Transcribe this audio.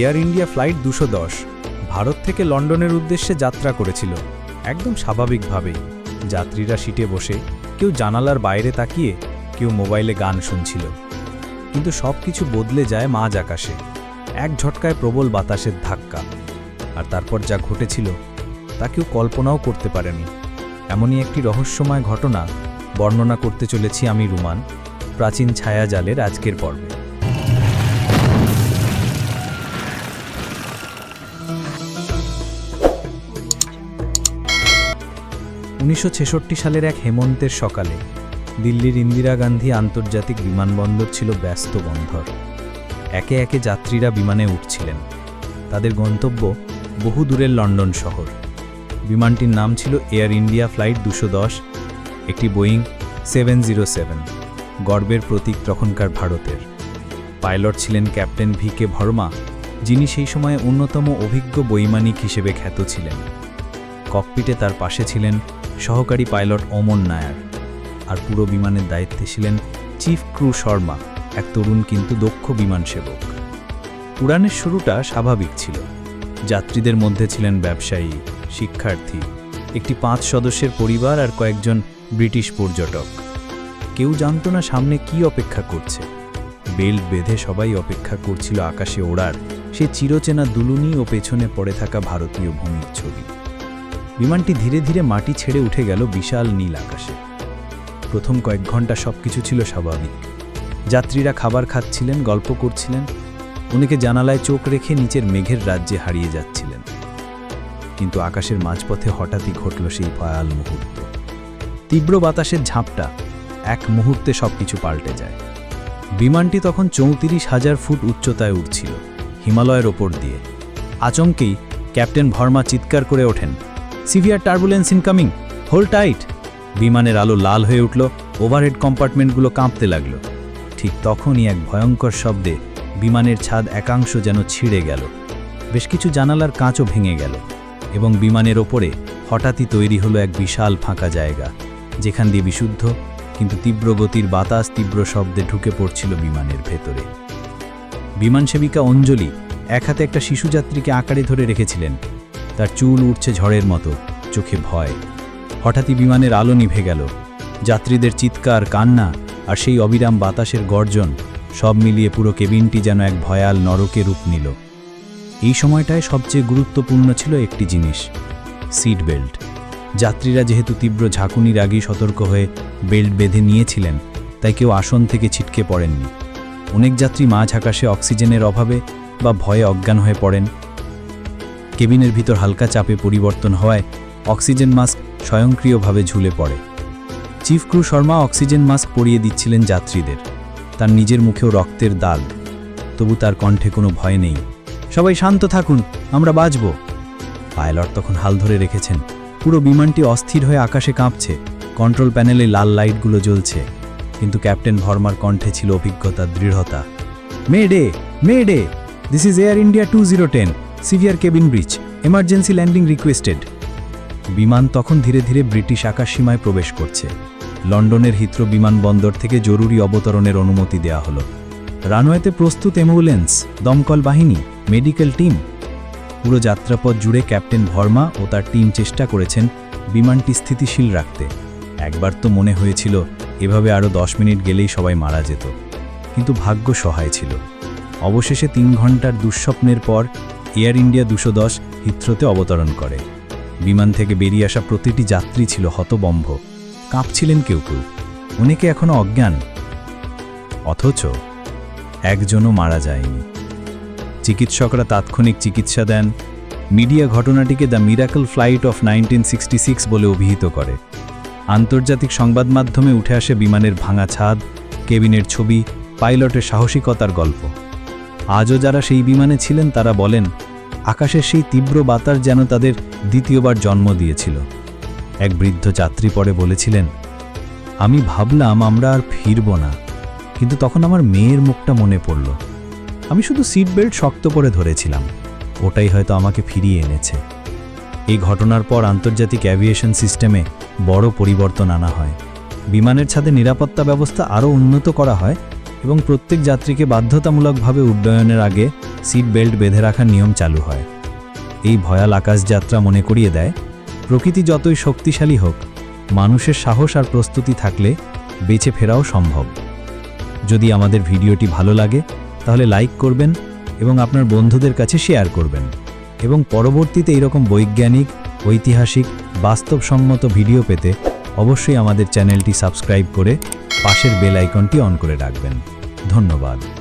Air India flight দুশো ভারত থেকে লন্ডনের উদ্দেশ্যে যাত্রা করেছিল। একদম স্বাভাবিকভাবেই। যাত্রীরা সিটে বসে কেউ জানালার বাইরে তাকিয়ে কেউ মোবাইলে গান শুনছিল। কিন্তু সব কিছু বদলে যায় মাঝ আকাশে। এক ঝটকায় প্রবল বাতাসের ধাক্কা। আর তারপর যা ঘটেছিল তা কেউ কল্পনাও করতে পারেনি। এমনই একটি রহস্যময় ঘটনা বর্ণনা করতে চলেছি আমি রুমান। প্রাচীন ছায়া ছায়াজালের আজকের পর্বে। উনিশশো ছেষট্টি সালের এক হেমন্তের সকালে দিল্লির ইন্দিরা গান্ধী আন্তর্জাতিক বিমানবন্দর ছিল ব্যস্ত বন্ধর। একে একে যাত্রীরা বিমানে উঠছিলেন। তাদের গন্তব্য বহু দূরের লন্ডন শহর। বিমানটির নাম ছিল এয়ার ইন্ডিয়া ফ্লাইট দুশো দশ, একটি বোয়িং সেভেন জিরো সেভেন, গর্বের প্রতীক তখনকার ভারতের। পাইলট ছিলেন ক্যাপ্টেন ভি কে ভর্মা, যিনি সেই সময়ে অন্যতম অভিজ্ঞ বৈমানিক হিসেবে খ্যাত ছিলেন। ককপিটে তার পাশে ছিলেন সহকারী পাইলট অমন নায়ার আর পুরো বিমানের দায়িত্বে ছিলেন চিফ ক্রু শর্মা, এক তরুণ কিন্তু দক্ষ বিমান সেবক। উড়ানের শুরুটা স্বাভাবিক ছিল। যাত্রীদের মধ্যে ছিলেন ব্যবসায়ী, শিক্ষার্থী, একটি পাঁচ সদস্যের পরিবার আর কয়েকজন ব্রিটিশ পর্যটক। কেউ জানত না সামনে কি অপেক্ষা করছে। বেল্ট বেঁধে সবাই অপেক্ষা করছিল আকাশে ওড়ার, সে চিরচেনা দুলুনি ও পেছনে পড়ে থাকা ভারতীয় ভূমির ছবি। বিমানটি ধীরে ধীরে মাটি ছেড়ে উঠে গেল বিশাল নীল আকাশে। প্রথম কয়েক ঘণ্টা সবকিছু ছিল স্বাভাবিক। যাত্রীরা খাবার খাচ্ছিলেন, গল্প করছিলেন, অনেকে জানালায় চোখ রেখে নিচের মেঘের রাজ্যে হারিয়ে যাচ্ছিলেন। কিন্তু আকাশের মাঝপথে হঠাৎই ঘটল সেই ভয়াল মুহূর্ত। তীব্র বাতাসের ঝাঁপটা এক মুহূর্তে সবকিছু পাল্টে যায়। বিমানটি তখন চৌত্রিশ হাজার ফুট উচ্চতায় উঠছিল হিমালয়ের ওপর দিয়ে। আচমকেই ক্যাপ্টেন ভর্মা চিৎকার করে ওঠেন severe turbulence incoming hold tight. বিমানের আলো লাল হয়ে উঠল, ওভারহেড কম্পার্টমেন্টগুলো কাঁপতে লাগল। ঠিক তখনই এক ভয়ঙ্কর শব্দে বিমানের ছাদ একাংশ যেন ছিঁড়ে গেল। বেশ কিছু জানালার কাঁচও ভেঙে গেল এবং বিমানের ওপরে হঠাৎই তৈরি হলো এক বিশাল ফাঁকা জায়গা, যেখান দিয়ে বিশুদ্ধ কিন্তু তীব্র গতির বাতাস তীব্র শব্দে ঢুকে পড়ছিল বিমানের ভেতরে। বিমান সেবিকা অঞ্জলি এক হাতে একটা শিশুযাত্রীকে আকারে ধরে রেখেছিলেন তার চুল উঠছে ঝড়ের মতো, চোখে ভয়। হঠাৎই বিমানের আলো নিভে গেল। যাত্রীদের চিৎকার, কান্না আর সেই অবিরাম বাতাসের গর্জন সব মিলিয়ে পুরো কেবিনটি যেন এক ভয়াল নরকে রূপ নিল। এই সময়টায় সবচেয়ে গুরুত্বপূর্ণ ছিল একটি জিনিস, সিট বেল্ট। যাত্রীরা যেহেতু তীব্র ঝাঁকুনির আগেই সতর্ক হয়ে বেল্ট বেঁধে নিয়েছিলেন, তাই কেউ আসন থেকে ছিটকে পড়েননি। অনেক যাত্রী মাঝ আকাশে অক্সিজেনের অভাবে বা ভয়ে অজ্ঞান হয়ে পড়েন। কেবিনের ভিতর হালকা চাপে পরিবর্তন হওয়ায় অক্সিজেন মাস্ক স্বয়ংক্রিয়ভাবে ঝুলে পড়ে। Chief crew Sharma oxygen mask পরিয়ে দিচ্ছিলেন যাত্রীদের। তার নিজের মুখেও রক্তের দাগ। তবু তার কণ্ঠে কোনো ভয় নেই। সবাই শান্ত থাকুন, আমরা বাঁচব। পাইলট তখন হাল ধরে রেখেছেন। পুরো বিমানটি অস্থির হয়ে আকাশে কাঁপছে। কন্ট্রোল প্যানেলে লাল লাইটগুলো জ্বলছে। কিন্তু ক্যাপ্টেন ভর্মার কণ্ঠে ছিল অভিজ্ঞতা, দৃঢ়তা। Mayday mayday, this is Air India two zero ten. Severe cabin breach emergency landing requested বিমান তখন ধীরে ধীরে ব্রিটিশ আকাশসীমায় প্রবেশ করছে। লন্ডনের হিথ্রো বিমানবন্দর থেকে জরুরি অবতরণের অনুমতি দেওয়া হলো। রানওয়েতে প্রস্তুত অ্যাম্বুলেন্স, দমকল বাহিনী, মেডিকেল টিম। পুরো যাত্রাপথ জুড়ে ক্যাপ্টেন ভর্মা ও তার টিম চেষ্টা করেছেন বিমানটি স্থিতিশীল রাখতে। একবার তো মনে হয়েছিল, এভাবে আরও দশ মিনিট গেলেই সবাই মারা যেত। কিন্তু ভাগ্য সহায় ছিল। অবশেষে তিন ঘণ্টার দুঃস্বপ্নের পর এয়ার ইন্ডিয়া দুশো দশ হিথ্রোতে অবতরণ করে। বিমান থেকে বেরিয়ে আসা প্রতিটি যাত্রী ছিল হতবম্ব কাঁপছিলেন কেউ কেউ। অনেকে এখনও অজ্ঞান। অথচ একজনও মারা যায়নি। চিকিৎসকরা তাৎক্ষণিক চিকিৎসা দেন। মিডিয়া ঘটনাটিকে the miracle flight of nineteen বলে অভিহিত করে। আন্তর্জাতিক সংবাদ মাধ্যমে উঠে আসে বিমানের ভাঙা ছাদ, কেবিনের ছবি, পাইলটের সাহসিকতার গল্প। আজও যারা সেই বিমানে ছিলেন তারা বলেন, আকাশের সেই তীব্র বাতাস যেন তাদের দ্বিতীয়বার জন্ম দিয়েছিল। এক বৃদ্ধ যাত্রী পরে বলেছিলেন, আমি ভাবলাম আমরা আর ফিরব না, কিন্তু তখন আমার মেয়ের মুখটা মনে পড়ল। আমি শুধু সিট বেল্ট শক্ত করে ধরেছিলাম, ওটাই হয়তো আমাকে ফিরিয়ে এনেছে। এই ঘটনার পর আন্তর্জাতিক অ্যাভিয়েশন সিস্টেমে বড় পরিবর্তন আনা হয়। বিমানের ছাদে নিরাপত্তা ব্যবস্থা আরও উন্নত করা হয় এবং প্রত্যেক যাত্রীকে বাধ্যতামূলকভাবে উড্ডয়নের আগে সিট বেল্ট বেঁধে রাখার নিয়ম চালু হয়। এই ভয়াল আকাশযাত্রা মনে করিয়ে দেয়, প্রকৃতি যতই শক্তিশালী হোক, মানুষের সাহস আর প্রস্তুতি থাকলে বেঁচে ফেরাও সম্ভব। যদি আমাদের ভিডিওটি ভালো লাগে, তাহলে লাইক করবেন এবং আপনার বন্ধুদের কাছে শেয়ার করবেন এবং পরবর্তীতে এরকম বৈজ্ঞানিক, ঐতিহাসিক, বাস্তবসম্মত ভিডিও পেতে অবশ্যই আমাদের চ্যানেলটি সাবস্ক্রাইব করে পাশের বেল আইকনটি অন করে রাখবেন। ধন্যবাদ।